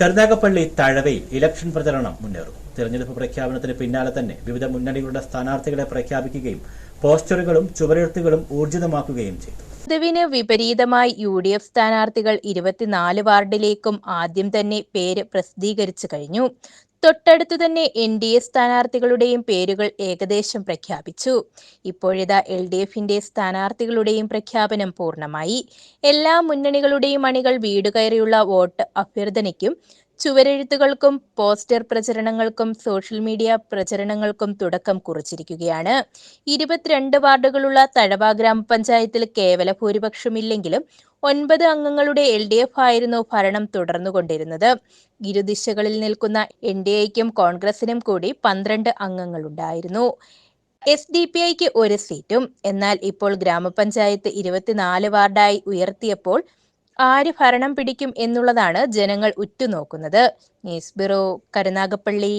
Karunagappally തഴവയിൽ election പ്രചരണം മുന്നേറും. തെരഞ്ഞെടുപ്പ് പ്രഖ്യാപനത്തിന് പിന്നാലെ തന്നെ വിവിധ മുന്നണികളുടെ സ്ഥാനാർത്ഥികളെ പ്രഖ്യാപിക്കുകയും പോസ്റ്ററുകളും ചുവരെഴുത്തുകളും ഊർജിതമാക്കുകയും ചെയ്തു. ഇതിന് വിപരീതമായി യു ഡി എഫ് സ്ഥാനാർത്ഥികൾ ഇരുപത്തിനാല് വാർഡിലേക്കും ആദ്യം തന്നെ പേര് പ്രസിദ്ധീകരിച്ചു കഴിഞ്ഞു. തൊട്ടടുത്തു തന്നെ എൻ ഡി എ സ്ഥാനാർത്ഥികളുടെയും പേരുകൾ ഏകദേശം പ്രഖ്യാപിച്ചു. ഇപ്പോഴിതാ എൽ ഡി എഫിന്റെ സ്ഥാനാർത്ഥികളുടെയും പ്രഖ്യാപനം പൂർണമായി. എല്ലാ മുന്നണികളുടെയും അണികൾ വീടുകയറിയുള്ള വോട്ട് അഭ്യർത്ഥനയ്ക്കും ചുവരെഴുത്തുകൾക്കും പോസ്റ്റർ പ്രചരണങ്ങൾക്കും സോഷ്യൽ മീഡിയ പ്രചരണങ്ങൾക്കും തുടക്കം കുറിച്ചിരിക്കുകയാണ്. ഇരുപത്തിരണ്ട് വാർഡുകളുള്ള തഴവ ഗ്രാമപഞ്ചായത്തിൽ കേവല ഭൂരിപക്ഷമില്ലെങ്കിലും ഒൻപത് അംഗങ്ങളുടെ എൽ ഡി എഫ് ആയിരുന്നു ഭരണം തുടർന്നുകൊണ്ടിരുന്നത്. ഇരുദിശകളിൽ നിൽക്കുന്ന എൻ ഡി എക്കും കോൺഗ്രസിനും കൂടി പന്ത്രണ്ട് അംഗങ്ങളുണ്ടായിരുന്നു. എസ് ഡി പി ഐക്ക് ഒരു സീറ്റും. എന്നാൽ ഇപ്പോൾ ഗ്രാമപഞ്ചായത്ത് ഇരുപത്തിനാല് വാർഡായി ഉയർത്തിയപ്പോൾ ആര് ഭരണം പിടിക്കും എന്നുള്ളതാണ് ജനങ്ങൾ ഉറ്റുനോക്കുന്നത്. News bureau Karunagappally.